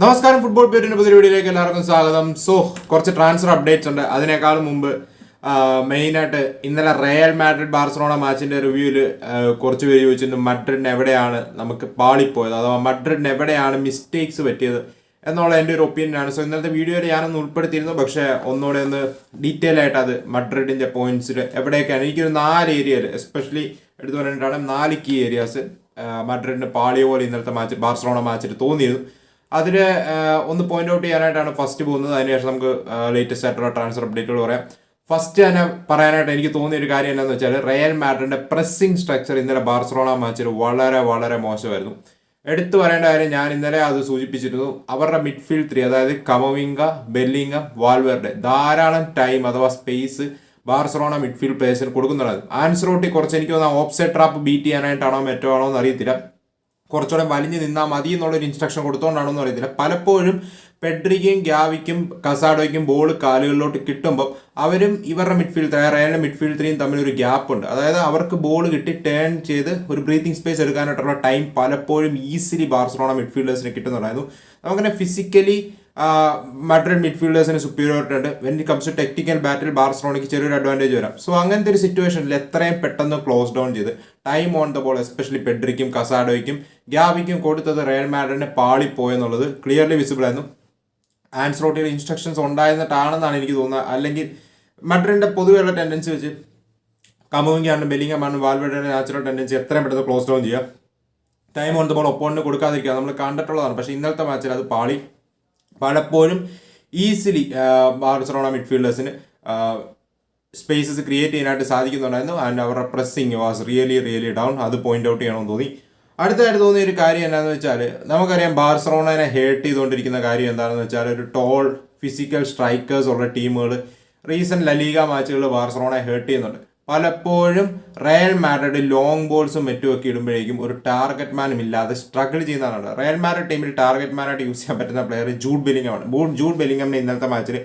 നമസ്കാരം ഫുട്ബോൾ പേരിന്റെ പുതിയ വീഡിയോയിലേക്ക് എല്ലാവർക്കും സ്വാഗതം. സോ കുറച്ച് ട്രാൻസ്ഫർ അപ്ഡേറ്റ്സ് ഉണ്ട്. അതിനേക്കാളും മുമ്പ് മെയിനായിട്ട് ഇന്നലെ റയൽ മാഡ്രിഡ് ബാർസലോണ മാച്ചിന്റെ റിവ്യൂവിൽ കുറച്ച് പേര് ചോദിച്ചിട്ടുണ്ട് മഡ്രിഡിന് എവിടെയാണ് നമുക്ക് പാളിപ്പോയത്? അഥവാ മഡ്രിഡിന് എവിടെയാണ് മിസ്റ്റേക്സ് പറ്റിയത്? എന്നുള്ള എന്റെ ഒരു ഒപ്പീനിയനാണ് സോ ഇന്നലത്തെ വീഡിയോയിൽ ഞാനൊന്ന് ഉൾപ്പെടുത്തിയിരുന്നു. പക്ഷേ ഒന്നുകൂടെ ഒന്ന് ഡീറ്റെയിൽ ആയിട്ട് അത് മഡ്രിഡിന്റെ പോയിന്റ്സിൽ എവിടെയൊക്കെയാണ്. എനിക്കൊരു നാല് ഏരിയയിൽ എസ്പെഷ്യലി എടുത്തു പറഞ്ഞിട്ടാണ് നാല് കീ ഏരിയാസ് മഡ്രിഡിന് പാളിയ പോലെ ഇന്നലത്തെ മാച്ച് ബാർസലോണ മാച്ചിൽ തോന്നിയിരുന്നു. അതിൽ ഒന്ന് പോയിന്റ് ഔട്ട് ചെയ്യാനായിട്ടാണ് ഫസ്റ്റ് പോകുന്നത്. അതിനുശേഷം നമുക്ക് ലേറ്റസ്റ്റ് ആയിട്ടുള്ള ട്രാൻസ്ഫർ അപ്ഡേറ്റുകൾ പറയാം. ഫസ്റ്റ് തന്നെ പറയാനായിട്ട് എനിക്ക് തോന്നിയ ഒരു കാര്യം എന്താണെന്ന് വെച്ചാൽ റയൽ മാഡ്രിഡിന്റെ പ്രസ്സിംഗ് സ്ട്രക്ചർ ഇന്നലെ ബാർസലോണ മാച്ചിൽ വളരെ വളരെ മോശമായിരുന്നു. എടുത്തു പറയേണ്ട കാര്യം ഞാൻ ഇന്നലെ അത് സൂചിപ്പിച്ചിരുന്നു. അവരുടെ മിഡ്ഫീൽഡ് ത്രീ അതായത് കമവിംഗ ബെല്ലിംഗ വാൽവെർഡ് ധാരാളം ടൈം അഥവാ സ്പേസ് ബാർസലോണ മിഡ്ഫീൽഡ് പ്ലേയേഴ്സിന് ആൻസർ ആൻസറോട്ടി കുറച്ച് എനിക്ക് തോന്നുന്നു ഓപ്സൈഡ് ട്രാപ്പ് ബീറ്റ് ചെയ്യാനായിട്ടാണോ മറ്റോ ആണോ എന്ന് അറിയത്തില്ല. കുറച്ചുകൂടെ വലിഞ്ഞു നിന്നാൽ മതി എന്നുള്ളൊരു ഇൻസ്ട്രക്ഷൻ കൊടുത്തോണ്ടാണോ എന്ന് അറിയത്തില്ല. പലപ്പോഴും പെഡ്രിക്കും ഗ്യാവിക്കും കസാഡോയ്ക്കും ബോൾ കാലുകളിലോട്ട് കിട്ടുമ്പോൾ അവരും ഇവരുടെ മിഡ്ഫീൽഡ് റയലിന്റെ മിഡ്ഫീൽഡ് ത്രീയും തമ്മിൽ ഒരു ഗ്യാപ്പ് ഉണ്ട്. അതായത് അവർക്ക് ബോൾ കിട്ടി ടേൺ ചെയ്ത് ഒരു ബ്രീത്തിങ് സ്പേസ് എടുക്കാനായിട്ടുള്ള ടൈം പലപ്പോഴും ഈസിലി ബാർസലോണ മിഡ്ഫീൽഡേഴ്സിന് കിട്ടുന്നുണ്ടായിരുന്നു. നമുക്കങ്ങനെ ഫിസിക്കലി മഡ്രിഡ് മിഡ്ഫീൽഡേഴ്സിന് സുപ്പീരിയോറിറ്റി ഉണ്ട് when it comes to technical battle ബാർസലോണയ്ക്ക് ചെറിയൊരു അഡ്വാന്റേജ് വരാം. സോ അങ്ങനത്തെ ഒരു സിറ്റുവേഷനിൽ എത്രയും പെട്ടെന്ന് ക്ലോസ് ഡൗൺ ചെയ്ത് time on the ball especially പെഡ്രിക്കും കസാഡോയ്ക്കും ഗ്യാവിക്കും കൊടുത്തത് റയൽ മാഡ്രിഡിന് പാളിപ്പോയെന്നുള്ളത് ക്ലിയർലി വിസിബിൾ ആയിരുന്നു. ആൻസ്ലോട്ടിയുടെ ഇൻസ്ട്രക്ഷൻസ് ഉണ്ടായിരുന്നിട്ടാണെന്നാണ് എനിക്ക് തോന്നുന്നത്. അല്ലെങ്കിൽ മഡ്രിഡിന്റെ പൊതുവെയുള്ള ടെൻഡൻസി വെച്ച് കമുവിങ്ങാണ് ബെല്ലിംഗമാണ് വാൽവേഡിന്റെ നാച്ചുറൽ ടെൻഡൻസി എത്രയും പെട്ടെന്ന് ക്ലോസ് ഡൗൺ ചെയ്യുക. ടൈം ഓൺ ദ ബോൾ ഒപ്പോണിന് കൊടുക്കാതിരിക്കുക. നമ്മൾ കണ്ടിട്ടുള്ളതാണ്. പക്ഷേ ഇന്നലത്തെ മാച്ചിൽ അത് പാളി പലപ്പോഴും ഈസിലി ബാർസലോണ മിഡ്ഫീൽഡേഴ്സിന് സ്പേസസ് ക്രിയേറ്റ് ചെയ്യാനായിട്ട് സാധിക്കുന്നുണ്ടായിരുന്നു. ആൻഡ് അവരുടെ pressing was really really down അത് പോയിന്റ് ഔട്ട് ചെയ്യണമെന്ന് തോന്നി. അടുത്തതായിട്ട് തോന്നിയ ഒരു കാര്യം എന്താണെന്ന് വെച്ചാൽ നമുക്കറിയാം ബാർസലോണനെ ഹേർട്ട് ചെയ്തുകൊണ്ടിരിക്കുന്ന കാര്യം എന്താണെന്ന് വെച്ചാൽ ഒരു ടോൾ ഫിസിക്കൽ സ്ട്രൈക്കേഴ്സ് ഉള്ള ടീമുകൾ റീസെന്റ് ലലീഗ മാച്ചുകൾ ബാർസലോണയെ ഹേർട്ട് ചെയ്യുന്നുണ്ട്. പലപ്പോഴും റയൽ മാഡ്രിഡ് ലോങ് ബോൾസും മറ്റുമൊക്കെ ഇടുമ്പോഴേക്കും ഒരു ടാർഗറ്റ് മാനും ഇല്ലാതെ സ്ട്രഗിൾ ചെയ്യുന്നതാണ്. റയൽ മാഡ്രിഡ് ടീമിൽ ടാർഗറ്റ് മാനായിട്ട് യൂസ് ചെയ്യാൻ പറ്റുന്ന പ്ലെയർ ജൂഡ് ബെലിംഗമാണ് ബൂട്ട് ജൂഡ് ബെലിംഗമിനെ ഇന്നത്തെ മാച്ചിൽ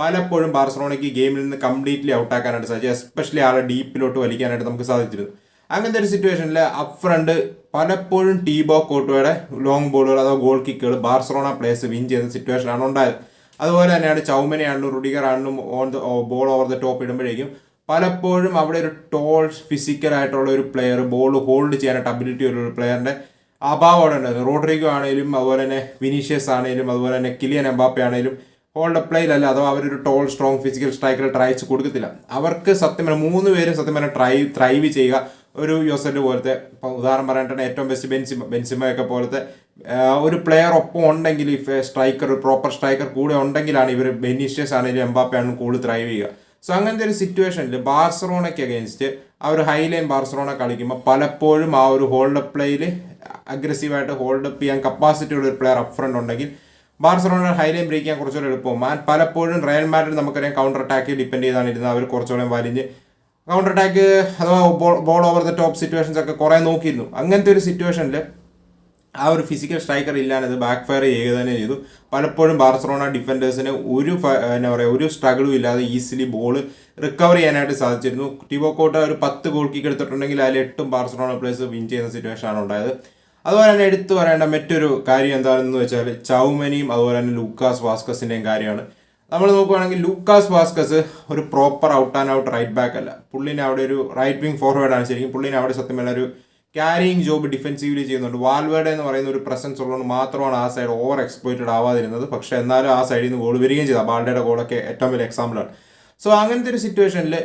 പലപ്പോഴും ബാർസലോണയ്ക്ക് ഗെയിമിൽ നിന്ന് കംപ്ലീറ്റ്ലി ഔട്ടാക്കാനായിട്ട് സാധിച്ചു. എസ്പെഷ്യലി ആളെ ഡീപ്പിലോട്ട് വലിക്കാനായിട്ട് നമുക്ക് സാധിച്ചിരുന്നു. അങ്ങനത്തെ ഒരു സിറ്റുവേഷനിൽ അപ് ഫ്രണ്ട് പലപ്പോഴും ടീബോ കോട്ടോയുടെ ലോങ് ബോളുകൾ അതോ ഗോൾ കിക്കുകൾ ബാർസലോണ പ്ലേസ് വിൻ ചെയ്യുന്ന സിറ്റുവേഷനാണ് ഉണ്ടായത്. അതുപോലെ തന്നെയാണ് ചൗമനെയാണെങ്കിലും റുഡിഗർ ആണെങ്കിലും on the ball over the top ഇടുമ്പോഴേക്കും പലപ്പോഴും അവിടെ ഒരു ടോൾ ഫിസിക്കൽ ആയിട്ടുള്ള ഒരു പ്ലെയർ ബോൾ ഹോൾഡ് ചെയ്യാനായിട്ട് അബിലിറ്റി ഉള്ള ഒരു പ്ലെയറിന്റെ അഭാവം അവിടെ ഉണ്ടായിരുന്നു. റോഡ്രിഗോ ആണെങ്കിലും അതുപോലെ തന്നെ വിനീഷ്യസ് ആണെങ്കിലും അതുപോലെ തന്നെ കിലിയൻ എംബാപ്പെ ആണെങ്കിലും ഹോൾഡ് പ്ലേയിലല്ല അഥവാ അവരൊരു ടോൾ സ്ട്രോങ് ഫിസിക്കൽ സ്ട്രൈക്കർ ട്രൈച്ച് കൊടുക്കത്തില്ല. അവർക്ക് സത്യം പറഞ്ഞാൽ മൂന്ന് പേരും സത്യം പറഞ്ഞാൽ ട്രൈ ത്രൈവ് ചെയ്യുക ഒരു യോസെന്റ് പോലത്തെ ഇപ്പം ഉദാഹരണം പറയാനായിട്ട് ഏറ്റവും ബെസ്റ്റ് ബെൻസിമ ബെൻസിമയൊക്കെ പോലത്തെ ഒരു പ്ലെയർ ഒപ്പം ഉണ്ടെങ്കിൽ ഇഫ് സ്ട്രൈക്കർ ഒരു പ്രോപ്പർ സ്ട്രൈക്കർ കൂടെ ഉണ്ടെങ്കിലാണ് ഇവർ ബെനീഷ്യസ് ആണെങ്കിലും എംബാപ്പെ ആണെങ്കിലും കൂടുതൽ ത്രൈവ് ചെയ്യുക. സോ അങ്ങനത്തെ ഒരു സിറ്റുവേഷനിൽ ബാർസറോണയ്ക്ക് അഗേൻസ്റ്റ് ആ ഒരു ഹൈലൈൻ ബാർസറോണ കളിക്കുമ്പോൾ പലപ്പോഴും ആ ഒരു ഹോൾഡ് അപ്പ് പ്ലേയിൽ അഗ്രസീവായിട്ട് ഹോൾഡ് അപ്പ് ചെയ്യാൻ കപ്പാസിറ്റി ഉള്ള ഒരു പ്ലെയർ അപ്പ് ഫ്രണ്ട് ഉണ്ടെങ്കിൽ ബാർസലോണ ഹൈലൈൻ ബ്രേക്ക് ചെയ്യാൻ കുറച്ചുകൂടെ എളുപ്പവും. ആൻഡ് പലപ്പോഴും റയൽ മാഡ്രിഡ് നമുക്കറിയാം കൗണ്ടർ അറ്റാക്ക് ഡിപ്പെൻഡ് ചെയ്താണ് ഇരുന്നത് അവർ കുറച്ചുകൂടെ വലിഞ്ഞ് കൗണ്ടർ അറ്റാക്ക് അഥവാ ball over the top situations ഒക്കെ കുറേ നോക്കിയിരുന്നു. അങ്ങനത്തെ ഒരു സിറ്റുവേഷനിൽ ആ ഒരു ഫിസിക്കൽ സ്ട്രൈക്കർ ഇല്ലാതെ ബാക്ക് ഫയർ ചെയ്യുക തന്നെ ചെയ്തു. പലപ്പോഴും ബാർസലോണ ഡിഫൻഡേഴ്സിന് ഒരു എന്താ പറയുക ഒരു സ്ട്രഗിളും ഇല്ലാതെ ഈസിലി ബോൾ റിക്കവർ ചെയ്യാനായിട്ട് സാധിച്ചിരുന്നു. ടിവോക്കോട്ട ഒരു പത്ത് ഗോൾ കിക്ക് എടുത്തിട്ടുണ്ടെങ്കിൽ അതിൽ എട്ടും ബാർസലോണ പ്ലേയേഴ്സ് വിൻ ചെയ്യുന്ന സിറ്റുവേഷൻ ആണ് ഉണ്ടായത്. അതുപോലെ തന്നെ എടുത്തു പറയേണ്ട മറ്റൊരു കാര്യം എന്താണെന്ന് വെച്ചാൽ ചൗമനിയും അതുപോലെ തന്നെ ലൂക്കാസ് വാസ്കസിന്റെയും കാര്യമാണ്. നമ്മൾ നോക്കുകയാണെങ്കിൽ ലൂക്കാസ് വാസ്കസ് ഒരു proper out and out right back അല്ല. പുള്ളിനെ അവിടെ ഒരു റൈറ്റ് വിങ് ഫോർവേഡ് ആണ് ശരിക്കും. പുള്ളിനെ അവിടെ സത്യം ഒരു ക്യാരിയിങ് ജോബ് ഡിഫെൻസീവ്ലി ചെയ്യുന്നുണ്ട്. വാൽവേഡ എന്ന് പറയുന്ന ഒരു പ്രസൻസ് ഉള്ളതുകൊണ്ട് മാത്രമാണ് ആ സൈഡ് ഓവർ എക്സ്പ്ലോയിറ്റഡ് ആവാതിരുന്നത്. പക്ഷേ എന്നാലും ആ സൈഡിൽ നിന്ന് ഗോൾ വരികയും ചെയ്തു. ബാൾഡയുടെ ഗോളൊക്കെ ഏറ്റവും വലിയ എക്സാമ്പിളാണ് സോ അങ്ങനത്തെ ഒരു സിറ്റുവേഷനിൽ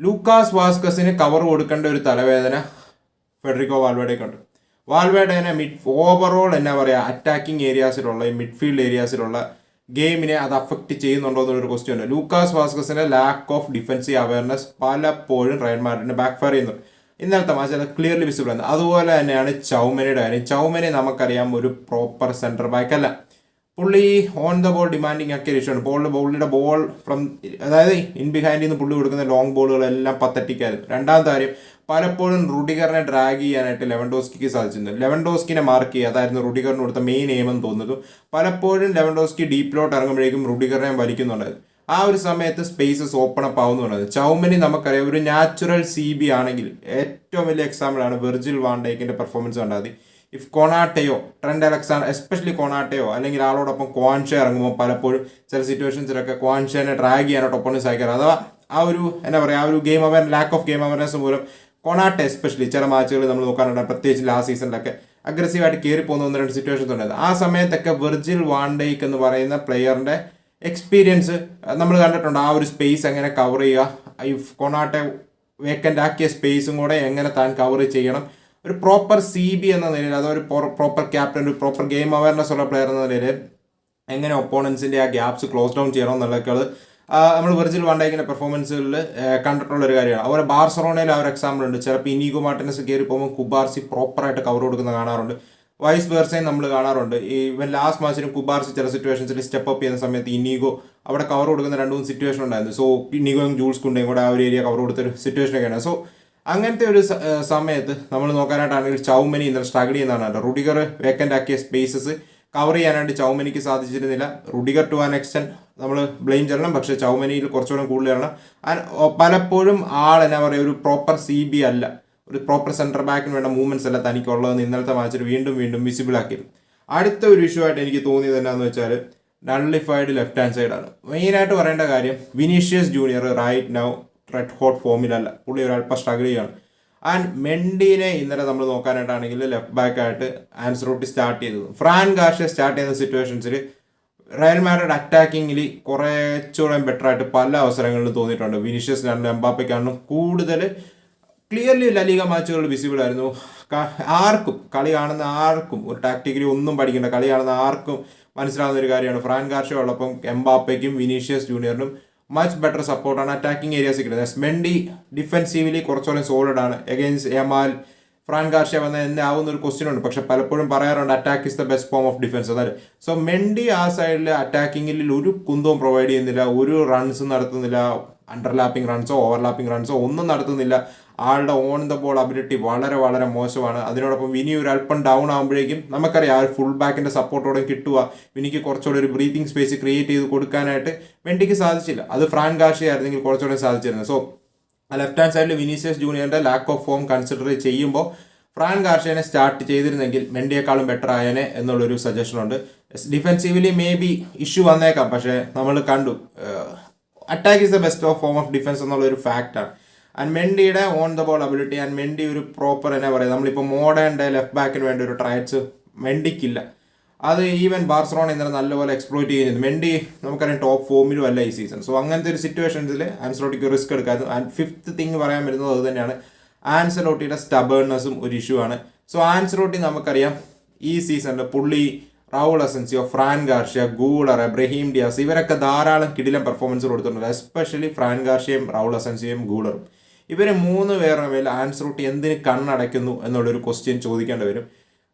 ലൂക്കാസ് വാസ്കസിന് കവർ കൊടുക്കേണ്ട ഒരു തലവേദന ഫെഡറിക്കോ വാൽവേഡേക്കുണ്ട് വാൽവേഡേനെ മിഡ് ഓവറോൾ എന്നാ പറയുക അറ്റാക്കിംഗ് ഏരിയാസിലുള്ള ഈ മിഡ്ഫീൽഡ് ഏരിയാസിലുള്ള ഗെയിമിനെ അത് അഫക്റ്റ് ചെയ്യുന്നുണ്ടോ എന്നൊരു ക്വസ്റ്റ്യൻ ഉണ്ട്. ലൂക്കാസ് വാസ്കസിന്റെ ലാക്ക് ഓഫ് ഡിഫൻസീവ് അവയർനെസ് പലപ്പോഴും റയൽ ബാക്ക് ഫയർ ചെയ്യുന്നുണ്ട്. ഇന്നലത്തെ മാച്ച് അത് ക്ലിയർലി വിസിബിൾ ആണ്. അതുപോലെ തന്നെയാണ് ചൗമനയുടെ കാര്യം. ചൗമനെ നമുക്കറിയാം ഒരു പ്രോപ്പർ സെന്റർ ബാക്ക് അല്ല. പുള്ളി ഓൺ ദ ബോൾ ഡിമാൻഡിങ് ഒക്കെ ഇഷ്യമാണ് ബോൾ ബോളിയുടെ ബോൾ ഫ്രം അതായത് ഇൻ ബിഹൈൻഡിൽ നിന്ന് പുള്ളി കൊടുക്കുന്ന ലോങ് ബോളുകളെല്ലാം പത്തറ്റിക്കായിരുന്നു രണ്ടാമത്തെ കാര്യം പലപ്പോഴും റുഡിഗറിനെ ഡ്രാഗ് ചെയ്യാനായിട്ട് ലെവൻഡോസ്കിക്ക് സാധിച്ചിരുന്നു. ലെവൻഡോസ്കിനെ മാർക്ക് ചെയ്യുക അതായിരുന്നു റുഡിഗറിന് കൊടുത്ത മെയിൻ എയിം എന്ന് തോന്നുന്നു പലപ്പോഴും ലെവൻഡോസ്കി ഡീപ്പിലോട്ട് ഇറങ്ങുമ്പോഴേക്കും റുഡിഗറിനെ വലിക്കുന്നുണ്ടായിരുന്നു. ആ ഒരു സമയത്ത് സ്പേസസ് ഓപ്പൺ അപ്പ് ആവുന്നുണ്ടായിരുന്നു ചൗമനി നമുക്കറിയാം ഒരു നാച്ചുറൽ സി ബി ആണെങ്കിൽ ഏറ്റവും വലിയ എക്സാമ്പിൾ ആണ് വെർജിൽ വാണ്ടേക്കിന്റെ പെർഫോമൻസ് കണ്ടാൽ മതി. ഇഫ് കൊണാട്ടയോ ട്രെൻഡ് അലക്സാണ്ടർ എസ്പെഷ്യലി കൊണാട്ടയോ അല്ലെങ്കിൽ ആളോടൊപ്പം ക്വാൻഷ ഇറങ്ങുമ്പോൾ പലപ്പോഴും ചില സിറ്റുവേഷൻസിലൊക്കെ ക്വാൻഷേനെ ഡ്രാഗ് ചെയ്യാനായിട്ട് ഒപ്പം സഹായിക്കാറ് അഥവാ ആ ഒരു എന്താ പറയുക ആ ഒരു ഗെയിം അവർ ലാക്ക് ഓഫ് ഗെയിം അവയർനെസ് മൂലം കൊണാട്ടെ എസ്പെഷ്യലി ചില മാച്ചുകൾ നമ്മൾ നോക്കാറുണ്ട്. പ്രത്യേകിച്ച് ലാസ്റ്റ് സീസണിലൊക്കെ അഗ്രസീവായിട്ട് കയറി പോകുന്ന ഒന്ന് രണ്ട് സിറ്റുവേഷൻസ് ഉണ്ടായത് ആ സമയത്തൊക്കെ വെർജിൽ വാണ്ടേക്ക് എന്ന് പറയുന്ന പ്ലെയറിന്റെ എക്സ്പീരിയൻസ് നമ്മൾ കണ്ടിട്ടുണ്ട് ആ ഒരു സ്പേസ് എങ്ങനെ കവർ ചെയ്യുക. ഈ കൊണാട്ടെ വേക്കന്റ് ആക്കിയ സ്പേസും കൂടെ എങ്ങനെ താൻ കവർ ചെയ്യണം. ഒരു പ്രോപ്പർ സി ബി എന്ന നിലയിൽ അതൊരു പ്രോപ്പർ ക്യാപ്റ്റൻ ഒരു പ്രോപ്പർ ഗെയിം അവയർനെസ് ഉള്ള പ്ലെയർ എന്ന നിലയിൽ എങ്ങനെ ഒപ്പോണൻസിന്റെ ആ ഗ്യാപ്സ് ക്ലോസ് ഡൗൺ ചെയ്യണം എന്നുള്ളതൊക്കെ നമ്മൾ വെർജിൽ വണ്ടേക്കിന്റെ പെർഫോമൻസുകളിൽ കണ്ടിട്ടുള്ള ഒരു കാര്യമാണ്. അതുപോലെ ബാർസറോണയിൽ ആ ഒരു എക്സാമ്പിൾ ഉണ്ട്. ചിലപ്പോൾ ഇനീഗോ മാർട്ടിനസ് കയറി പോകുമ്പോൾ കുബാർസി പ്രോപ്പറായിട്ട് കവർ കൊടുക്കുന്ന കാണാറുണ്ട്. വൈസ് വേർസയും നമ്മൾ കാണാറുണ്ട്. ഈ ഇവൻ ലാസ്റ്റ് മാച്ചിനും കുബാർസ് ചില സിറ്റുവേഷൻസിൽ സ്റ്റെപ്പ് അപ്പ് ചെയ്യുന്ന സമയത്ത് ഇനീഗോ അവിടെ കവർ കൊടുക്കുന്ന രണ്ട് മൂന്ന് സിറ്റുവേഷൻ ഉണ്ടായിരുന്നു. സോ ഇനീഗോയും ജൂൾസ് കുണ്ടയും കൂടെ ആ ഒരു ഏരിയ കവർ കൊടുത്ത കൊടുത്തൊരു സിറ്റുവേഷനൊക്കെയാണ് സോ അങ്ങനത്തെ ഒരു സമയത്ത് നമ്മൾ നോക്കാനായിട്ടാണെങ്കിൽ ചൗമനി ഇന്നലെ സ്ട്രഗിൾ ചെയ്യുന്നതാണ് റുഡിഗർ വേക്കന്റ് ആക്കിയ സ്പേസസ് കവർ ചെയ്യാനായിട്ട് ചൗമനിക്ക് സാധിച്ചിരുന്നില്ല. റുഡിഗർ ടു ആൻ എക്സ്റ്റെന്റ് നമ്മൾ ബ്ലെയിം ചെയ്യണം പക്ഷേ ചൗമനിയിൽ കുറച്ചുകൂടെ കൂടുതൽ പലപ്പോഴും ആൾ എന്നാ പറയുക ഒരു പ്രോപ്പർ സി ബി അല്ല. ഒരു പ്രോപ്പർ സെന്റർ ബാക്കിന് വേണ്ട മൂവ്മെന്റ്സ് അല്ല തനിക്കുള്ളതെന്ന് ഇന്നലത്തെ മാച്ചിൽ വീണ്ടും വീണ്ടും വിസിബിൾ ആക്കിയിരുന്നു. അടുത്ത ഒരു ഇഷ്യൂ ആയിട്ട് എനിക്ക് തോന്നിയത് എന്നാന്ന് വെച്ചാൽ നള്ളിഫൈഡ് ലെഫ്റ്റ് ഹാൻഡ് സൈഡാണ് മെയിനായിട്ട് പറയേണ്ട കാര്യം Vinicius Junior right now red hot ഫോമിലല്ല പുള്ളി ഒരല്പം സ്ട്രഗിൾ ചെയ്യുകയാണ്. ആൻഡ് മെൻഡീനെ ഇന്നലെ നമ്മൾ നോക്കാനായിട്ടാണെങ്കിൽ ലെഫ്റ്റ് ബാക്കായിട്ട് ആൻസർ ആൻസറോട്ടി സ്റ്റാർട്ട് ചെയ്തത്. ഫ്രാൻ ഗാർഷ്യ സ്റ്റാർട്ട് ചെയ്യുന്ന സിറ്റുവേഷൻസിൽ റയൽ മാഡ്രിഡ് അറ്റാക്കിങ്ങിൽ കുറച്ചുകൂടെ ബെറ്റർ ആയിട്ട് പല അവസരങ്ങളിലും തോന്നിയിട്ടുണ്ട്. വിനീഷ്യസിനാണെങ്കിലും എംബാപ്പയ്ക്കാണെങ്കിലും കൂടുതൽ ക്ലിയർലി ലലിക മാച്ചുകൾ വിസിബിൾ ആയിരുന്നു. ആർക്കും കളി കാണുന്ന ആർക്കും ഒരു ടാക്ടിക്കലി ഒന്നും പഠിക്കേണ്ട കളി കാണുന്ന ആർക്കും മനസ്സിലാവുന്ന ഒരു കാര്യമാണ്. ഫ്രാൻ ഉള്ളപ്പം എംബാപ്പയ്ക്കും വിനീഷ്യസ് ജൂനിയറിനും മച്ച് ബെറ്റർ സപ്പോർട്ടാണ് അറ്റാക്കിംഗ് ഏരിയാസ് കിട്ടുന്നത്. സ്മെൻഡി ഡിഫെൻസീവ്ലി കുറച്ചുകൂടെ സോളിഡ് ആണ്. എഗെയിൻസ്റ്റ് എമാൽ ഫ്രാൻ കാർഷിയ വന്ന എന്നെ ആവുന്ന ഒരു ക്വസ്റ്റ്യൻ ഉണ്ട്. പക്ഷെ പലപ്പോഴും പറയാറുണ്ട് attack is the best form of defence അതായത് സോ മെൻഡി ആ സൈഡിൽ അറ്റാക്കിങ്ങിൽ ഒരു കുന്തവും പ്രൊവൈഡ് ചെയ്യുന്നില്ല ഒരു റൺസ് നടത്തുന്നില്ല അണ്ടർലാപ്പിംഗ് റൺസോ ഓവർലാപ്പിംഗ് റൺസോ ഒന്നും നടത്തുന്നില്ല. ആളുടെ ഓൺ ദ ബോൾ അബിലിറ്റി വളരെ വളരെ മോശമാണ്. അതിനോടൊപ്പം വിനി ഒരു അല്പം ഡൗൺ ആകുമ്പോഴേക്കും നമുക്കറിയാം ആ ഫുൾ ബാക്കിന്റെ സപ്പോർട്ടോടെ കിട്ടുക. വിനിക്ക് കുറച്ചുകൂടെ ഒരു ബ്രീത്തിങ് സ്പേസ് ക്രിയേറ്റ് ചെയ്ത് കൊടുക്കാനായിട്ട് വെണ്ടിക്ക് സാധിച്ചില്ല. അത് ഫ്രാൻ ഗാർഷി ആയിരുന്നെങ്കിൽ കുറച്ചുകൂടെ സാധിച്ചിരുന്നത് സോ ലെഫ്റ്റ് ഹാൻഡ് സൈഡിൽ വിനീഷ്യസ് ജൂനിയറിന്റെ ലാക്ക് ഓഫ് ഫോം കൺസിഡർ ചെയ്യുമ്പോൾ ഫ്രാൻ കാർഷേനെ സ്റ്റാർട്ട് ചെയ്തിരുന്നെങ്കിൽ മെൻഡിയേക്കാളും ബെറ്റർ ആയനെ എന്നുള്ളൊരു സജഷൻ ഉണ്ട്. ഡിഫെൻസീവ്ലി മേ ബി ഇഷ്യൂ വന്നേക്കാം. പക്ഷേ നമ്മൾ കണ്ടു attack is the best of form of defence എന്നുള്ള ഒരു ഫാക്റ്റാണ് and മെൻഡിയുടെ on the ball ability and Mendy ഒരു പ്രോപ്പർ എന്നാ പറയുക. നമ്മളിപ്പോൾ മോഡേൺ ഡേ ലെഫ്റ്റ് ബാക്കിന് വേണ്ടി ഒരു ട്രയറ്റ്സ് മെൻഡിക്കില്ല അത് ഈവൻ ബാർസലോണ ഇന്നലെ നല്ലപോലെ എക്സ്പ്ലോയിറ്റ് ചെയ്യുന്നത് മെൻഡി നമുക്കറിയാം ടോപ്പ് ഫോമിലും അല്ല ഈ സീസൺ സോ അങ്ങനത്തെ ഒരു സിറ്റുവേഷൻസിൽ ആൻസലോട്ടിക്ക് റിസ്ക് എടുക്കാതെ ആൻഡ് ഫിഫ്ത്ത് തിങ് പറയാൻ വരുന്നത് അത് തന്നെയാണ്. ആൻസലോട്ടിയുടെ സ്റ്റബേൺനെസ്സും ഒരു ഇഷ്യൂ ആണ്. സോ ആൻസലോട്ടി നമുക്കറിയാം ഈ സീസണിൽ പുള്ളി Raul Asencio Fran Garcia Guler Brahim Diaz ഇവരൊക്കെ ധാരാളം കിടിലം പെർഫോമൻസ് കൊടുത്തിട്ടുണ്ട്. എസ്പെഷ്യലി ഫ്രാൻ ഗാർഷ്യയും റൗൾ അസൻസിയും ഗൂളറും ഇവരെ മൂന്ന് പേരുടെ മേൽ ആൻസറൂട്ടി എന്തിന് കണ്ണടയ്ക്കുന്നു എന്നുള്ളൊരു ക്വസ്റ്റ്യൻ ചോദിക്കേണ്ടി വരും.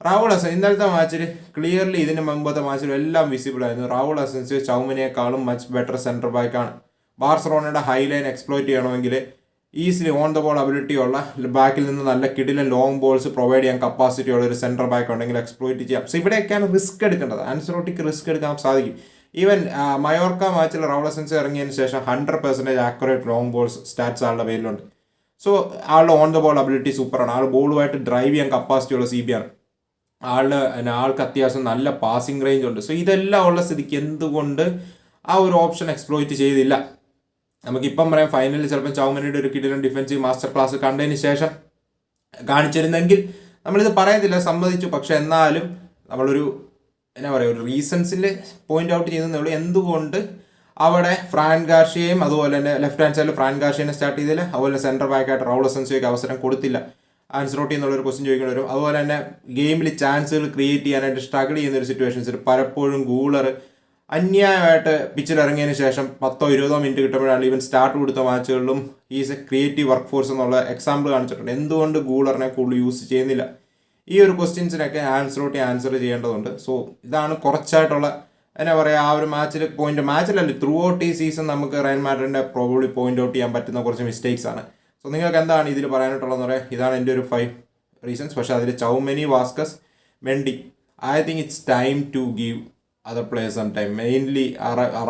റാവുൾ ഹസൻ ഇന്നലത്തെ മാച്ചിൽ ക്ലിയർലി ഇതിന് മുമ്പത്തെ മാച്ചിലും എല്ലാം വിസിബിൾ ആയിരുന്നു. റാവുൾ ഹസൻസ് ചൗമിനേക്കാളും മച്ച് ബെറ്റർ സെന്റർ ബാക്കാണ് ഹൈ ഹൈലൈൻ എക്സ്പ്ലോയിറ്റ് ചെയ്യണമെങ്കിൽ easily on the ball ability ഉള്ള ബാക്കിൽ നിന്ന് നല്ല കിടിലൻ ലോങ് ബോൾസ് പ്രൊവൈഡ് ചെയ്യാൻ കപ്പാസിറ്റി ഉള്ള ഒരു സെന്റർ ബാക്ക് ഉണ്ടെങ്കിൽ എക്സ്പ്ലോയിറ്റ് ചെയ്യാം. സോ ഇവിടെയൊക്കെയാണ് റിസ്ക് എടുക്കേണ്ടത്. ആൻസറോട്ടിക്ക് റിസ്ക് എടുക്കാൻ സാധിക്കും. ഈവൻ മയോർക്ക മാച്ചിൽ റൗളസൻസ് ഇറങ്ങിയതിന് ശേഷം hundred percentage accurate long balls stats ആളുടെ പേരിലുണ്ട്. സോ ആളുടെ ഓൺ ദ ബോൾ അബിലിറ്റി സൂപ്പറാണ് ആൾ ബോളുമായിട്ട് ഡ്രൈവ് ചെയ്യാൻ കപ്പാസിറ്റി ഉള്ള സി ബി ആണ്. ആളുടെ ആൾക്ക് അത്യാവശ്യം നല്ല പാസിംഗ് റേഞ്ച് ഉണ്ട്. സോ ഇതെല്ലാം ഉള്ള സ്ഥിതിക്ക് എന്തുകൊണ്ട് ആ ഒരു ഓപ്ഷൻ എക്സ്പ്ലോയിറ്റ് ചെയ്തില്ല? നമുക്കിപ്പം പറയാം ഫൈനലിൽ ചിലപ്പോൾ ചൗമനിയുടെ ഒരു കിടിലൻ ഡിഫൻസീവ് മാസ്റ്റർ ക്ലാസ് കണ്ടതിന് ശേഷം കാണിച്ചിരുന്നെങ്കിൽ നമ്മളിത് പറയത്തില്ല സമ്മതിച്ചു. പക്ഷെ എന്നാലും നമ്മളൊരു എന്നാ പറയുക ഒരു റീസൺസിൽ പോയിന്റ് ഔട്ട് ചെയ്യുന്നതേ ഉള്ളൂ. എന്തുകൊണ്ട് അവിടെ ഫ്രാൻ ഗാർഷിയയും അതുപോലെ തന്നെ ലെഫ്റ്റ് ഹാൻഡ് സൈഡിൽ ഫ്രാൻ ഗാർഷിയനെ സ്റ്റാർട്ട് ചെയ്തില്ല അതുപോലെ സെന്റർ ബാക്കായിട്ട് റൗൾ അസൻസിയൊക്കെ അവസരം കൊടുത്തില്ല. ആൻസറോട്ടി എന്നുള്ളൊരു ക്വസ്റ്റ്യൻ ചോദിക്കേണ്ടി വരും. അതുപോലെ തന്നെ ഗെയിമിൽ ചാൻസുകൾ ക്രിയേറ്റ് ചെയ്യാനായിട്ട് സ്ട്രഗിൾ ചെയ്യുന്ന ഒരു സിറ്റുവേഷൻസിൽ പലപ്പോഴും ഗൂളർ അന്യായമായിട്ട് പിച്ചിൽ ഇറങ്ങിയതിന് ശേഷം പത്തോ ഇരുപതോ മിനിറ്റ് കിട്ടുമ്പോഴാണ് ഈവൻ സ്റ്റാർട്ട് കൊടുത്ത മാച്ചുകളിലും is a creative work force എന്നുള്ള എക്സാമ്പിൾ കാണിച്ചിട്ടുണ്ട്. എന്തുകൊണ്ട് ഗൂളറിനെ കൂടുതൽ യൂസ് ചെയ്യുന്നില്ല? ഈ ഒരു ക്വസ്റ്റ്യൻസിനൊക്കെ ആൻസറോട്ടി ആൻസർ ചെയ്യേണ്ടതുണ്ട്. സോ ഇതാണ് കുറച്ചായിട്ടുള്ള എന്നാ പറയുക ആ ഒരു മാച്ചിൽ പോയിന്റ് മാച്ചിലല്ല ത്രൂ ഔട്ട് ഈ സീസൺ നമുക്ക് റയൻ മാഡറിന്റെ പ്രോബ്ലി പോയിന്റ് ഔട്ട് ചെയ്യാൻ പറ്റുന്ന കുറച്ച് മിസ്റ്റേക്സ് ആണ്. സോ നിങ്ങൾക്ക് എന്താണ് ഇതിൽ പറയാനായിട്ടുള്ളതെന്ന് പറയാം? ഇതാണ് എന്റെ ഒരു ഫൈവ് റീസൺസ് പക്ഷേ അതിൽ Tchouameni Vazquez Mendy. I think it's time to give other players some time mainly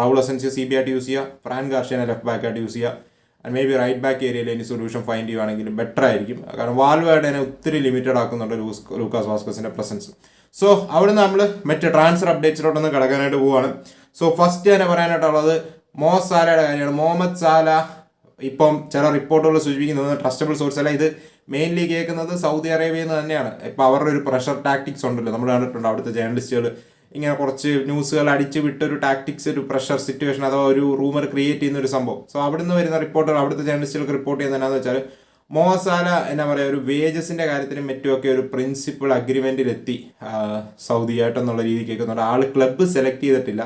Raul Asencio C B ആയിട്ട് യൂസ് ചെയ്യുക. ഫ്രാൻ ഗാർഷ്യനെ ലെഫ്റ്റ് ബാക്ക് ആയിട്ട് യൂസ് ചെയ്യുക. And maybe right back ഏരിയയിൽ ഇനി സൊല്യൂഷൻ ഫൈൻഡ് ചെയ്യുവാണെങ്കിൽ ബെറ്റർ ആയിരിക്കും. കാരണം വാൽവേർഡിനെ ഒത്തിരി ലിമിറ്റഡ് ആക്കുന്നുണ്ട് ലൂസ് ലൂക്കാസ് വാസ്കസിന്റെ പ്രസൻസ് സോ അവിടെ നമ്മൾ മറ്റ് ട്രാൻസ്ഫർ അപ്ഡേറ്റ്സിലോട്ടൊന്ന് കിടക്കാനായിട്ട് പോവാണ്. സോ ഫസ്റ്റ് തന്നെ പറയാനായിട്ടുള്ളത് മോ സാലയുടെ കാര്യമാണ്. മുഹമ്മദ് സാല ഇപ്പം ചില റിപ്പോർട്ടുകൾ സൂചിപ്പിക്കുന്നത് ട്രസ്റ്റബിൾ സോഴ്സ് അല്ല. ഇത് മെയിൻലി കേൾക്കുന്നത് സൗദി അറേബ്യയിൽ നിന്ന് തന്നെയാണ്. ഇപ്പം അവരുടെ ഒരു പ്രഷർ ടാക്ടിക്സ് ഉണ്ടല്ലോ. നമ്മൾ കണ്ടിട്ടുണ്ട് അവിടുത്തെ ജേർണലിസ്റ്റുകൾ ഇങ്ങനെ കുറച്ച് ന്യൂസുകൾ അടിച്ചു വിട്ട ഒരു ടാക്ടിക്സ് ഒരു പ്രഷർ സിറ്റുവേഷൻ അഥവാ ഒരു റൂമർ ക്രിയേറ്റ് ചെയ്യുന്ന ഒരു സംഭവം. സോ അവിടുന്ന് വരുന്ന റിപ്പോർട്ടുകൾ അവിടുത്തെ ജേർണലിസ്റ്റുകൾക്ക് റിപ്പോർട്ട് ചെയ്യുന്നത് എന്താണെന്ന് വെച്ചാൽ മോസാല എന്നാ പറയുക ഒരു വേജസിന്റെ കാര്യത്തിലും മറ്റുമൊക്കെ ഒരു പ്രിൻസിപ്പിൾ ആയിട്ട് എന്നുള്ള രീതി കേൾക്കുന്നുണ്ട് ആൾ ക്ലബ്ബ് സെലക്ട് ചെയ്തിട്ടില്ല.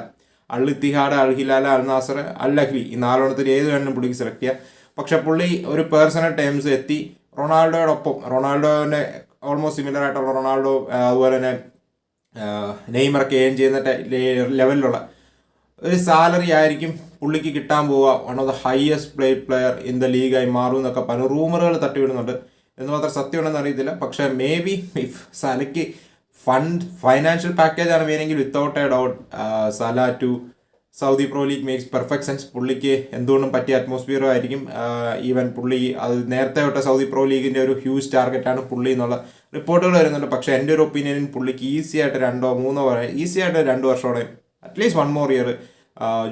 അൽ ഇത്തിഹാഡ് അൽ ഹിലാല അൽ നാസർ അൽ അഹ്ലി ഈ നാലോണത്തിൽ ഏത് വേണം പുള്ളിക്ക് സെലക്ട് ചെയ്യാം. പക്ഷെ പുള്ളി ഒരു പേഴ്സണൽ ടേംസ് എത്തി റൊണാൾഡോയോടൊപ്പം റൊണാൾഡോനെ ഓൾമോസ്റ്റ് സിമിലർ ആയിട്ടുള്ള റൊണാൾഡോ അതുപോലെ തന്നെ നെയ്മറൊക്കെ ഏൺ ചെയ്യുന്ന ലെവലിലുള്ള ഒരു സാലറി ആയിരിക്കും പുള്ളിക്ക് കിട്ടാൻ പോവുക. One of the highest play player in the ലീഗായി മാറും എന്നൊക്കെ പല റൂമറുകൾ തട്ടിവിടുന്നുണ്ട്. എന്ന് മാത്രം സത്യമുണ്ടെന്ന് അറിയത്തില്ല. പക്ഷേ മേ ബി ഇഫ് സലയ്ക്ക് ഫണ്ട് ഫൈനാൻഷ്യൽ പാക്കേജ് ആണ് വേണമെങ്കിൽ without a doubt Salah to Saudi Pro League makes perfect sense പുള്ളിക്ക് എന്തുകൊണ്ടും പറ്റിയ അറ്റ്മോസ്ഫിയറും ആയിരിക്കും. ഈവൻ പുള്ളി അത് നേരത്തെ തൊട്ട് സൗദി പ്രോ ലീഗിന്റെ ഒരു ഹ്യൂജ് ടാർഗറ്റാണ് പുള്ളി എന്നുള്ള റിപ്പോർട്ടുകൾ വരുന്നുണ്ട്. പക്ഷെ എന്റെ ഒരു ഒപ്പീനിയനിൽ പുള്ളിക്ക് ഈസി ആയിട്ട് രണ്ടോ മൂന്നോ ഈസി ആയിട്ട് രണ്ട് വർഷത്തോടെ at least one more year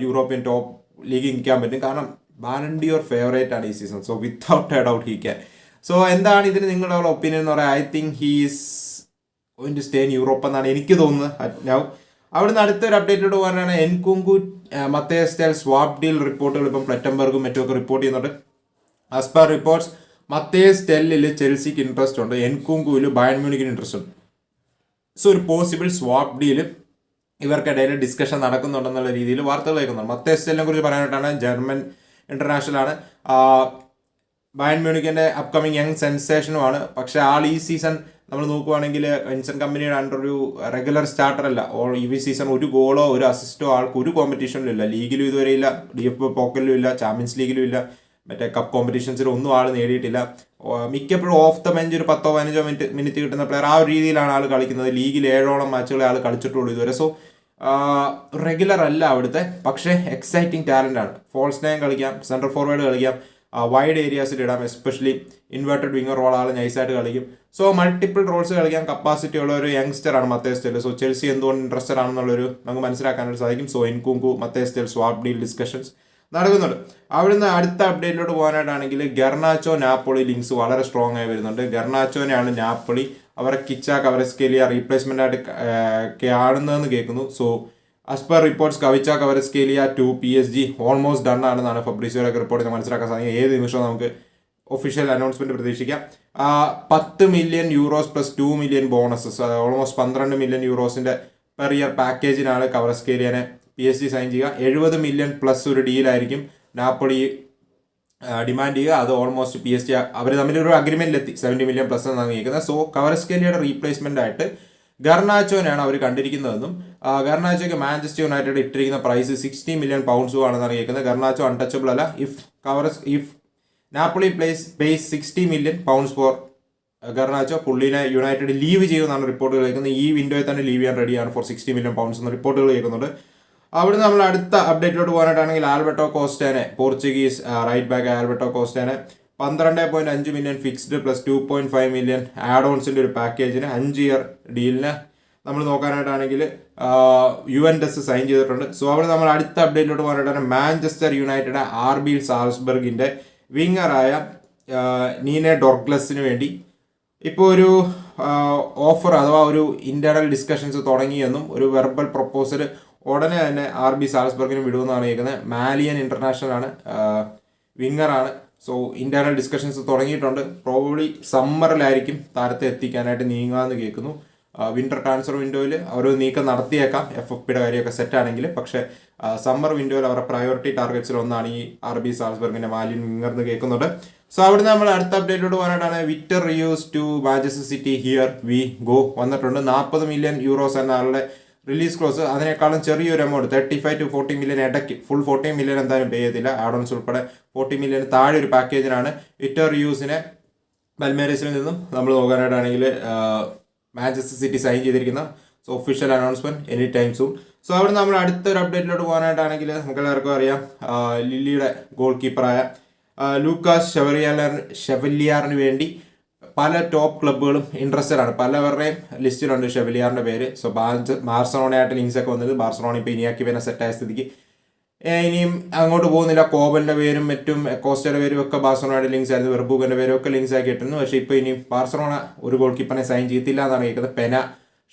European top ലീഗിൽ നിൽക്കാൻ പറ്റും. കാരണം ബാലൻഡി യുവർ ഫേവറേറ്റ് ആണ് ഈ season so without a doubt he can so എന്താണ് ഇതിന് നിങ്ങളുടെ ഒപ്പീനിയൻ എന്ന് പറയാം I think he's going to stay in Europe എന്നാണ് എനിക്ക് തോന്നുന്നത്. നൗ അവിടുന്ന് അടുത്തൊരു അപ്ഡേറ്റോട് പോകാനാണ് എൻകുങ്കു മത്തേ സ്റ്റൈൽ സ്വാപ് ഡീൽ റിപ്പോർട്ടുകൾ ഇപ്പം പ്ലറ്റംബർഗും മറ്റുമൊക്കെ റിപ്പോർട്ട് ചെയ്യുന്നുണ്ട്. ആസ് പെർ റിപ്പോർട്ട്സ് മത്തേ ടെല്ലിൽ ചെൽസിക്ക് ഇൻട്രസ്റ്റ് ഉണ്ട്. എൻകുങ്കുവിൽ ബയൺ മ്യൂണിക്കിന് ഇൻട്രസ്റ്റ് ഉണ്ട്. സോ ഒരു പോസിബിൾ സ്വാപ്പ് ഡീൽ ഇവർക്കിടയിൽ ഡിസ്കഷൻ നടക്കുന്നുണ്ടെന്നുള്ള രീതിയിൽ വാർത്തകൾ കേൾക്കുന്നുണ്ട്. മത്തേസ് ടെല്ലിനെ കുറിച്ച് പറയാനായിട്ടാണ് ജർമ്മൻ ഇന്റർനാഷണൽ ആണ്. ബയൺ മ്യൂണിക്കിന്റെ അപ്കമിങ് യങ് സെൻസേഷനുമാണ് പക്ഷെ ആൾ ഈ സീസൺ നമ്മൾ നോക്കുവാണെങ്കിൽ വെൻസൺ കമ്പനിയുടെ അണ്ടർ ഒരു റെഗുലർ സ്റ്റാർട്ടർ അല്ല. ഓൾ ഈ സീസൺ ഒരു ഗോളോ ഒരു അസിസ്റ്റോ ആൾക്ക് ഒരു കോമ്പറ്റീഷനിലും ഇല്ല. ലീഗിലും ഇതുവരെ ഇല്ല. ഡി എഫ് പോക്കലിലും ഇല്ല. ചാമ്പ്യൻസ് ലീഗിലും ഇല്ല. മറ്റേ കപ്പ് കോമ്പറ്റീഷൻസിൽ ഒന്നും ആൾ നേടിയിട്ടില്ല. മിക്കപ്പോഴും ഓഫ് ദ ബെഞ്ച് ഒരു പത്തോ പതിനഞ്ചോ മിനിറ്റ് മിനിറ്റ് കിട്ടുന്ന പ്ലെയർ ആ ഒരു രീതിയിലാണ് ആൾ കളിക്കുന്നത്. ലീഗിൽ ഏഴോളം മാച്ചുകളെ ആൾ കളിച്ചിട്ടുള്ളൂ ഇതുവരെ. സോ റെഗുലർ അല്ല അവിടുത്തെ പക്ഷേ എക്സൈറ്റിംഗ് ടാലന്റ് ആണ്. ഫോൾസ് നയൻ കളിക്കാം സെൻട്രൽ ഫോർവേഡ് കളിക്കാം വൈഡ് ഏരിയാസിൽ ഇടാം എസ്പെഷ്യലി ഇൻവേർട്ടഡ് വിങ്ങർ റോൾ ആൾ നൈസായിട്ട് കളിക്കും. സോ മൾട്ടിപ്പിൾ റോൾസ് കളിക്കാൻ കപ്പാസിറ്റി ഉള്ള ഒരു യങ്സ്റ്റർ ആണ് മത്തേ സ്റ്റെൽ സോ ചെൽസി എന്തുകൊണ്ട് ഇൻട്രസ്റ്റഡ് ആണെന്നുള്ളൊരു നമുക്ക് മനസ്സിലാക്കാനായിട്ട് സാധിക്കും. So Nkunku Mathys Tel swap deal discussions നടക്കുന്നുണ്ട്. അവിടുന്ന് അടുത്ത അപ്ഡേറ്റിലോട്ട് പോകാനായിട്ടാണെങ്കിൽ ഗർണാച്ചോ നാപ്പോളി ലിങ്ക്സ് വളരെ സ്ട്രോങ് ആയി വരുന്നുണ്ട്. ഗർണാച്ചോനെയാണ് നാപ്പോളി അവരെ കിച്ചാക്ക് അവരെ റീപ്ലേസ്മെന്റ് ആയിട്ട് ആടുന്നതെന്ന് കേൾക്കുന്നു. സോ ആസ് പെർ റിപ്പോർട്ട്സ് കവിച്ച അവരെ to P S G almost done ആണെന്നാണ് ഫബ്രിസിയോയുടെ റിപ്പോർട്ട് മനസ്സിലാക്കാൻ സാധിക്കും ഏത് നിമിഷവും നമുക്ക് ഒഫീഷ്യൽ അനൗൺസ്മെന്റ് പ്രതീക്ഷിക്കാം. പത്ത് million euros plus two million bonuses almost പന്ത്രണ്ട് മില്യൺ യൂറോസിന്റെ പെർ ഇയർ പാക്കേജിനാണ് കവറസ്കേലിയനെ പി എസ് ജി സൈൻ ചെയ്യുക. എഴുപത് മില്യൺ പ്ലസ് ഒരു ഡീലായിരിക്കും നാപ്പൊളി ഡിമാൻഡ് ചെയ്യുക. അത് ഓൾമോസ്റ്റ് പി എസ് ജി അവർ ഒരു അഗ്രിമെന്റിലെത്തി സെവന്റി മില്യൺ പ്ലസ് എന്നാണ് കേൾക്കുന്നത് സോ കവറസ്കേലിയുടെ റീപ്ലേസ്മെന്റ് ആയിട്ട് ഗർണാച്ചോനെയാണ് അവർ കണ്ടിരിക്കുന്നതെന്നും ഗർണാച്ചോയ്ക്ക് മാഞ്ചസ്റ്റർ യുണൈറ്റഡ് ഇട്ടിരിക്കുന്ന പ്രൈസ് സിക്സ്റ്റി മില്യൺ പൗണ്ട്സും ആണെന്നാണ് കേൾക്കുന്നത് ഗർണാച്ചോ അൺടച്ചബിൾ അല്ല. If കവറസ് if Napoli place pays sixty million pounds for Garnacho പുള്ളിനെ യുണൈറ്റഡ് ലീവ് ചെയ്യുമെന്നാണ് റിപ്പോർട്ടുകൾ കേൾക്കുന്നത്. ഈ വിൻഡോയിൽ തന്നെ ലീവ് ചെയ്യാൻ റെഡിയാണ് ഫോർ സിക്സ്റ്റി മില്യൺ പൗണ്ട്സ് എന്ന റിപ്പോർട്ടുകൾ കേൾക്കുന്നുണ്ട്. അവിടുന്ന് നമ്മൾ അടുത്ത അപ്ഡേറ്റിലോട്ട് പോകാനായിട്ടാണെങ്കിൽ ആൽബർട്ടോ കോസ്റ്റേനെ പോർച്ചുഗീസ് റൈറ്റ് ബാക്ക് ആൽബർട്ടോ കോസ്റ്റേനെ പന്ത്രണ്ട് പോയിന്റ് അഞ്ച് million fixed plus two point five million add ഓൺസിന്റെ ഒരു പാക്കേജിന് അഞ്ച് ഇയർ ഡീലിന് നമ്മൾ നോക്കാനായിട്ടാണെങ്കിൽ യു എൻ ഡെസ് സൈൻ ചെയ്തിട്ടുണ്ട്. സോ അവിടെ നമ്മൾ അടുത്ത അപ്ഡേറ്റിലോട്ട് പോകാനായിട്ടാണ് മാഞ്ചസ്റ്റർ യുണൈറ്റഡ് ആർ ബി സാൽസ്ബർഗിന്റെ വിങ്ങറായ നീനെ ഡോർഗ്ലസിന് വേണ്ടി. ഇപ്പോൾ ഒരു ഓഫർ അഥവാ ഒരു ഇന്റേണൽ ഡിസ്കഷൻസ് തുടങ്ങിയെന്നും ഒരു വെർബൽ പ്രപ്പോസൽ ഉടനെ തന്നെ ആർ ബി സാൽസ്ബർഗിന് വിടുമെന്നാണ് കേൾക്കുന്നത് മാലിയൻ ഇന്റർനാഷണൽ ആണ്. വിങ്ങറാണ് സോ ഇന്റേണൽ ഡിസ്കഷൻസ് തുടങ്ങിയിട്ടുണ്ട്. പ്രോബബ്ലി സമ്മറിലായിരിക്കും താരത്തെ എത്തിക്കാനായിട്ട് നീങ്ങാന്ന് കേൾക്കുന്നു. വിന്റർ ട്രാൻസ്ഫർ വിൻഡോയിൽ അവർ നീക്കം നടത്തിയേക്കാം. എഫ് എഫ് പിയുടെ കാര്യമൊക്കെ സെറ്റ് ആണെങ്കിൽ പക്ഷേ സമ്മർ വിൻഡോയിൽ അവരുടെ പ്രയോറിറ്റി ടാർഗറ്റ്സിൽ ഒന്നാണ് ഈ ആർ ബി സാൽസ്ബർഗിന്റെ മാലിൻ വിങ്ങർ എന്ന് കേൾക്കുന്നുണ്ട് സോ അവിടെ നമ്മൾ അടുത്ത അപ്ഡേറ്റോട് പോകാനായിട്ടാണ് Victor Reis to Manchester City. Here we go വന്നിട്ടുണ്ട്. നാൽപ്പത് മില്യൺ യൂറോസ് എന്ന ആളുടെ റിലീസ് ക്ലോസ് അതിനേക്കാളും ചെറിയൊരു amount thirty five to forty million ഇടയ്ക്ക്. ഫുൾ ഫോർട്ടി മില്യൺ എന്തായാലും പേ ചെയ്തില്ല ആഡോൺസ് ഉൾപ്പെടെ ഫോർട്ടി മില്യൺ താഴെ ഒരു പാക്കേജിനാണ് വിക്ടർ യൂസിനെ ബൽമേരീസിൽ നിന്നും നമ്മൾ നോക്കാനായിട്ടാണെങ്കിൽ മാഞ്ചസ്റ്റർ സിറ്റി സൈൻ ചെയ്തിരിക്കുന്ന so official announcement any time soon so അവിടെ നമ്മൾ അടുത്തൊരു അപ്ഡേറ്റിലോട്ട് പോകാനായിട്ടാണെങ്കിൽ നമുക്ക് എല്ലാവർക്കും അറിയാം. ലില്ലിയുടെ ഗോൾ കീപ്പറായ ലൂക്കാസ് ഷെവലിയാർ ഷെവലിയാറിന് വേണ്ടി പല ടോപ്പ് ക്ലബ്ബുകളും ഇൻട്രസ്റ്റഡ് ആണ്. പലവരുടെയും ലിസ്റ്റിലുണ്ട് ഷെവലിയാറിന്റെ പേര്. സോ ബാർസലോണയായിട്ട് ലിങ്ക്സ് ഒക്കെ വന്നത്. ബാർസലോണ ഇപ്പോൾ ഇനിയാക്കി വരുന്ന സെറ്റായ സ്ഥിതിക്ക്. ഇനിയും അങ്ങോട്ട് പോകുന്നില്ല. കോബലിന്റെ പേരും മറ്റും കോസ്റ്റയുടെ പേരും ഒക്കെ ബാർസലോണയുടെ ലിങ്ക്സ് ആയിരുന്നു. വെർബൂഗന്റെ പേരും ഒക്കെ ലിങ്ക്സ് ആക്കി ഇട്ടിരുന്നു. പക്ഷേ ഇപ്പോൾ ഇനിയും ബാർസലോണ ഒരു ഗോൾ കീപ്പറിനെ സൈൻ ചെയ്തില്ല എന്നാണ് കേൾക്കുന്നത്. പെന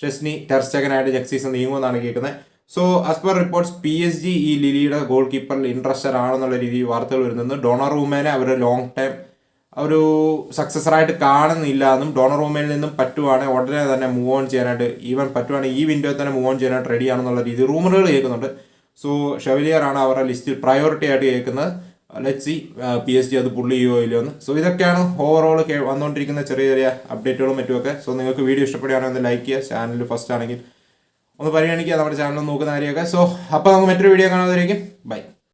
ഷെസ്നി ടെർസ്റ്റകനായിട്ട് ജക്സീസ് നീങ്ങുമെന്നാണ് കേൾക്കുന്നത്. So as per reports P S G ഈ ലിലിയുടെ ഗോൾ കീപ്പറിൽ ഇൻട്രസ്റ്റഡ് ആണെന്നുള്ള രീതിയിൽ വാർത്തകൾ വരുന്നുണ്ട്. ഡോണർ വുമേനെ അവരുടെ ലോങ് ടൈം ഒരു സക്സസറായിട്ട് കാണുന്നില്ല എന്നും ഡോണർ റൂമിൽ നിന്നും പറ്റുവാണെങ്കിൽ ഉടനെ തന്നെ മൂവ് ഓൺ ചെയ്യാനായിട്ട് ഈവൻ പറ്റുവാണെങ്കിൽ ഈ വിൻഡോയിൽ തന്നെ മൂവ് ഓൺ ചെയ്യാനായിട്ട് റെഡി ആണെന്നുള്ള രീതിയിൽ റൂമറുകൾ കേൾക്കുന്നുണ്ട്. സോ ആണ് അവരുടെ ലിസ്റ്റിൽ പ്രയോറിറ്റി ആയിട്ട് കേൾക്കുന്നത്. Let see P S G അത് പുള്ളി ചെയ്യുമോ ഇല്ലയോ എന്ന്. സോ ഇതൊക്കെയാണ് ഓവറോൾ വന്നുകൊണ്ടിരിക്കുന്ന ചെറിയ ചെറിയ അപ്ഡേറ്റുകളും മറ്റുമൊക്കെ. സോ നിങ്ങൾക്ക് വീഡിയോ ഇഷ്ടപ്പെടുകയാണെങ്കിൽ ഒന്ന് ലൈക്ക് ചെയ്യുക. ചാനൽ ഫസ്റ്റ് ആണെങ്കിൽ ഒന്ന് പരിഗണിക്കുക. നമ്മുടെ ചാനൽ നോക്കുന്ന കാര്യമൊക്കെ. സോ അപ്പോൾ നമുക്ക് മറ്റൊരു വീഡിയോ കാണാതിരിക്കും ബൈ